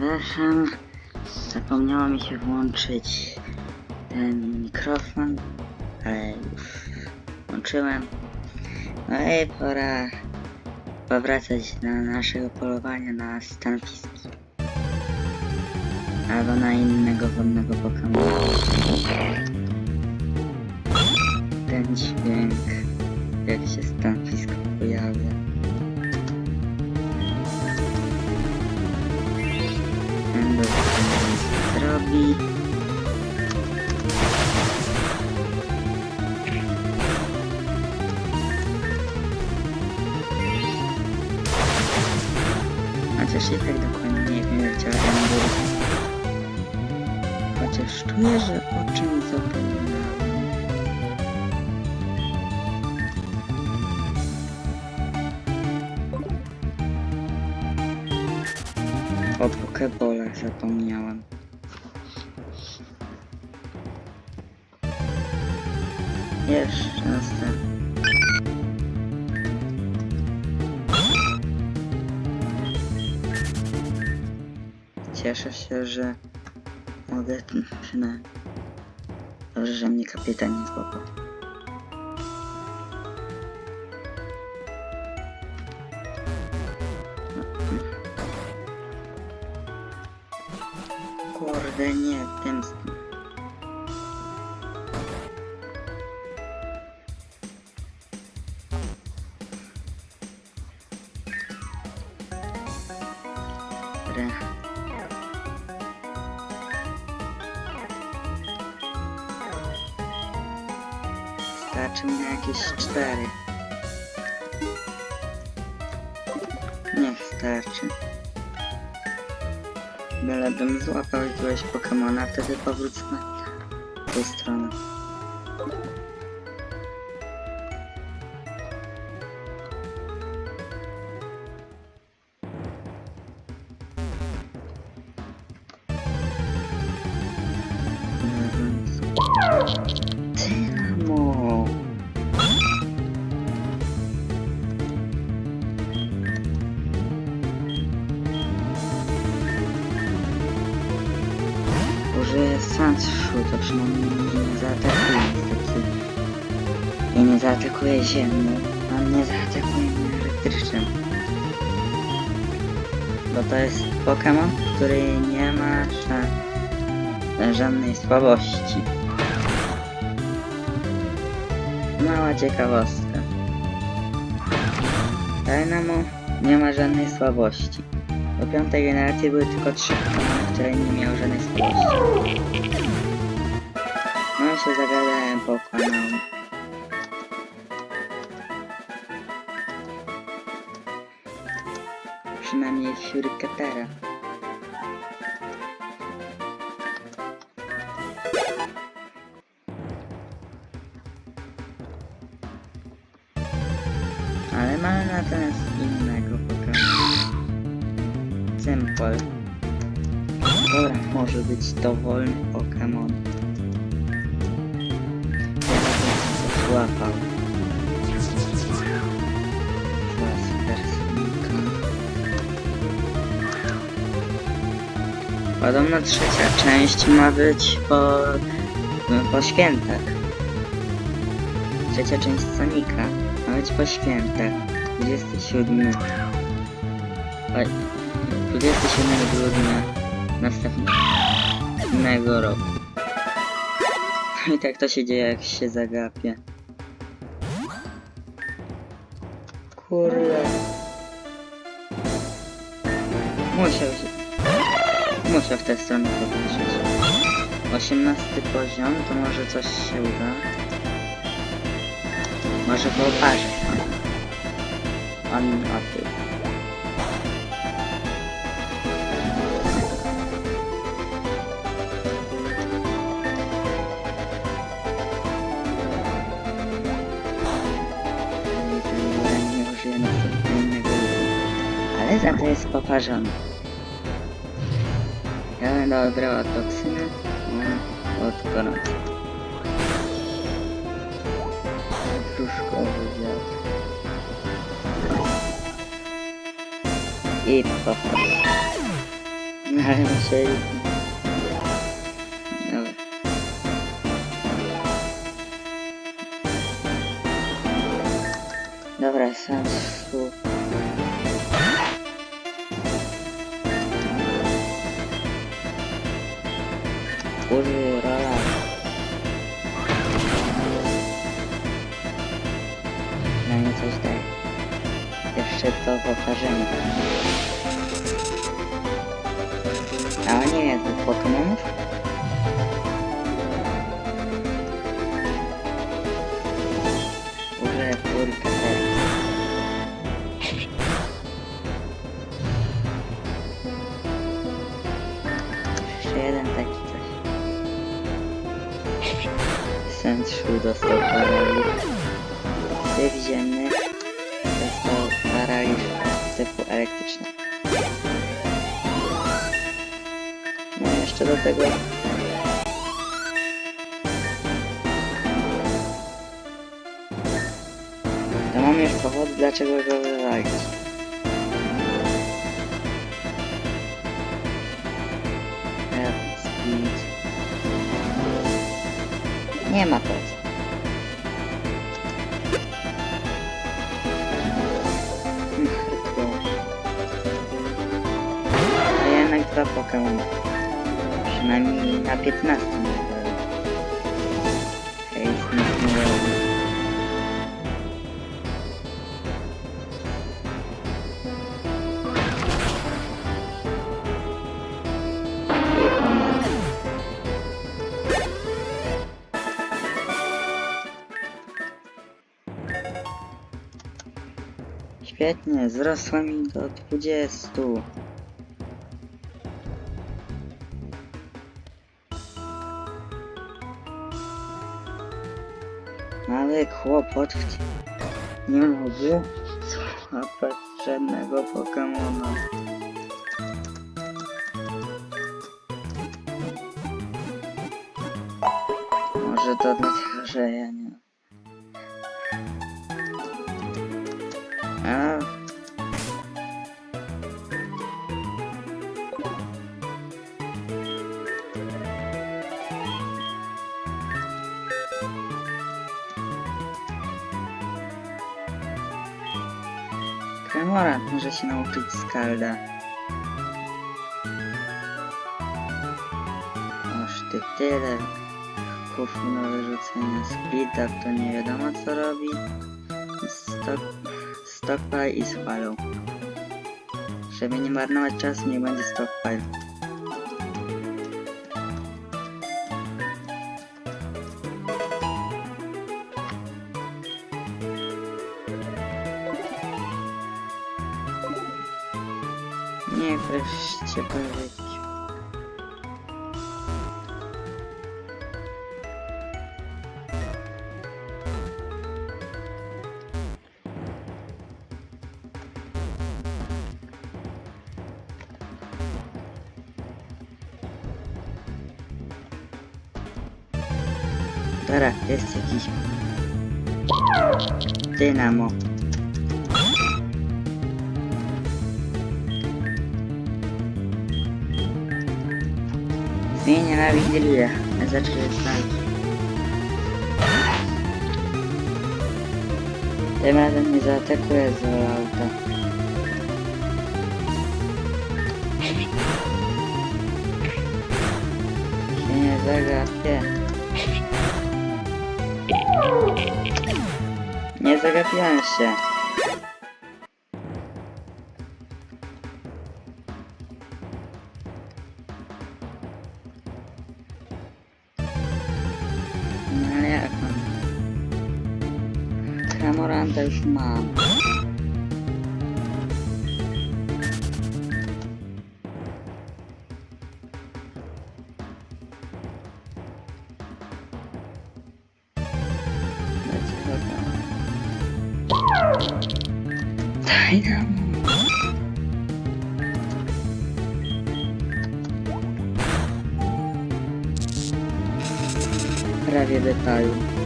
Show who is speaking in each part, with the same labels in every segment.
Speaker 1: Przepraszam, zapomniało mi się włączyć ten mikrofon, ale już włączyłem. No i pora powracać na naszego polowania na stanfiski. Albo na innego wodnego Pokemona. Ten dźwięk, jak się stanfisk pojawia. Zrobi. Chociaż i tak dokładnie nie wiem jak działa Ender. Chociaż czuję, że o czym zapomniałem. O pokebolach zapomniałem. Jeszcze następny. Cieszę się, że mogę przynajmniej. Dobrze, że mnie kapitan nie złapał. Starczy mi na jakieś cztery. Niech starczy. Bylebym złapał jakiegoś Pokemona, wtedy powrócę na tą stronę. Dynamo! Mnie nie zaatakuje niestety. I nie zaatakuje ziemną, a mnie zaatakuje elektrycznym. Bo to jest Pokémon, który nie ma ża- żadnej słabości. Mała ciekawostka. Dynamo nie ma żadnej słabości. Do piątej generacji były tylko trzy Pokémony, które nie miały żadnej słabości. Się zagadałem, pokłamałem. Przynajmniej Fury Ale mamy natomiast innego Pokemona. Cympol. Dobra, może być dowolny Pokémon. Super słonka. Podobno trzecia część ma być po, po świętach. Trzecia część Sonika ma być po świętach. 27. Oj, 27 grudnia następnego roku. No i tak to się dzieje, jak się zagapie. Kurde. Musiał się... Muszę w tę stronę popatrzeć. 18 poziom, to może coś się uda. Może wyobrażę pan. On a ty. Za to jest poparzony. Ja będę obrała toksynę no, od gorąca. Gruszkowy wiatr. I popatrz. No ale musieli. Dobra. Dobra, sam słup. Użył rola. No nie coś daje. Jeszcze to poparzenie. A nie tych Pokemonów? Jeszcze do tego To mam już powód, dlaczego go wywalić. Nie ma. A jednak dwa Pokémon. Przynajmniej na 15 levelu. Hej, nic nie robi. Świetnie, wzrosła mi do 20. Ale kłopot w. Nie mogę złapać żadnego Pokemona. Może to dlatego, że ja nie. Kremorant może się nauczyć skalda. Oż ty tyle. Kufu do wyrzucenia speed to nie wiadomo co robi. Stok, stockpile i swallow. Żeby nie marnować czasu, nie będzie stockpile. Wreszcie powiedzieć. Dobra, jest jakiś dynamo. Zmienię na Wigilię. Zacznę stać. Tym razem nie zaatakuje z auta. Się nie zagapię. Nie zagapiłem się. Kramoranta już mam. Prawie detaju.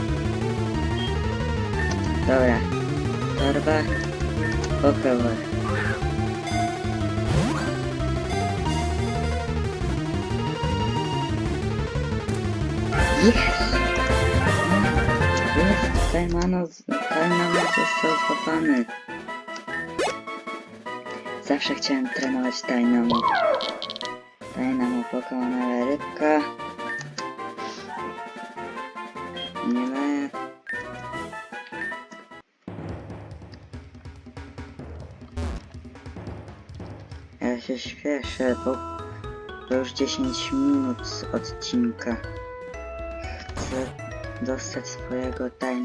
Speaker 1: Dobra. Torba. Pokrowach. Jest! Jest! Kajmanos... Kajmanos został złapany. Zawsze chciałem trenować Dynamo. Dynamo pokonała rybka. Nie ma Śpieszę, bo to już 10 minut odcinka. Chcę dostać swojego Dynamo.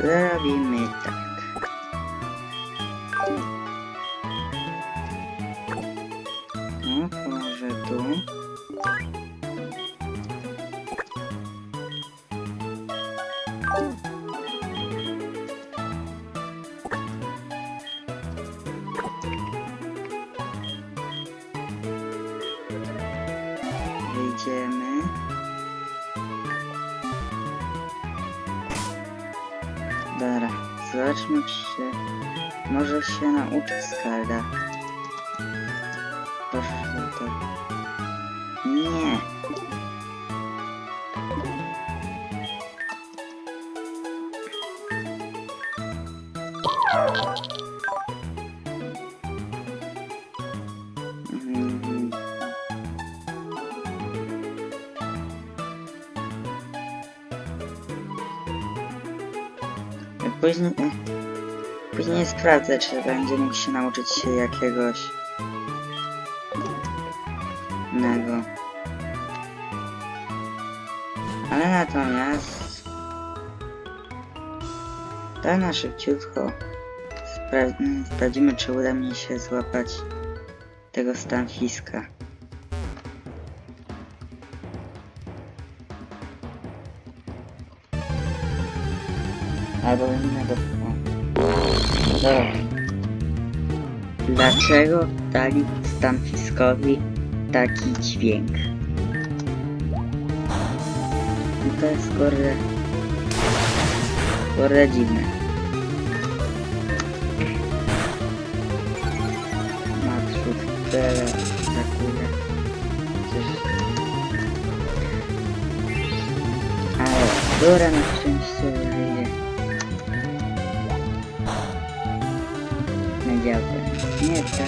Speaker 1: Robimy tak. No, może tu. Zobaczmy czy może się nauczy skalda. Proszę to. Nie. Mhm. Później, później sprawdzę, czy będzie mógł się nauczyć się jakiegoś innego. Ale natomiast tak na szybciutko spra sprawdzimy, czy uda mi się złapać tego stanfiska. Albo innego. Dlaczego dali Stanfiskowi taki dźwięk? I to jest kurde... Kurde dziwne. Naprzód tyle brakuje. Coś... Ale dobra na szczęście wyjdzie.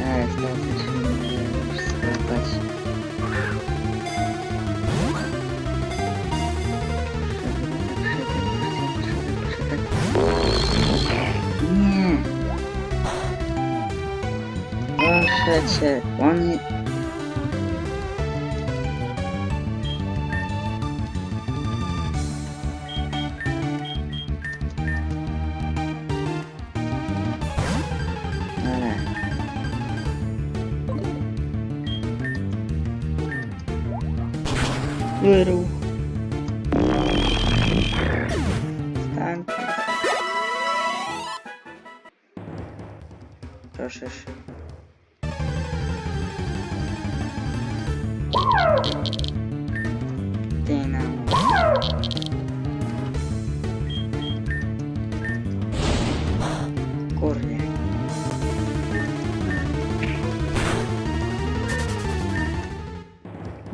Speaker 1: Na działkę. Nie on nie... Dobra. Wyruch. Stań. Proszę szybko.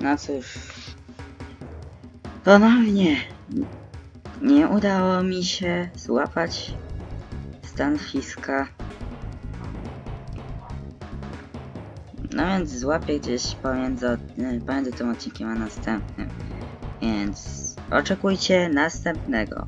Speaker 1: No cóż. Ponownie. Nie udało mi się złapać Stanfiska. No więc złapię gdzieś pomiędzy, pomiędzy tym odcinkiem a następnym. Więc oczekujcie następnego.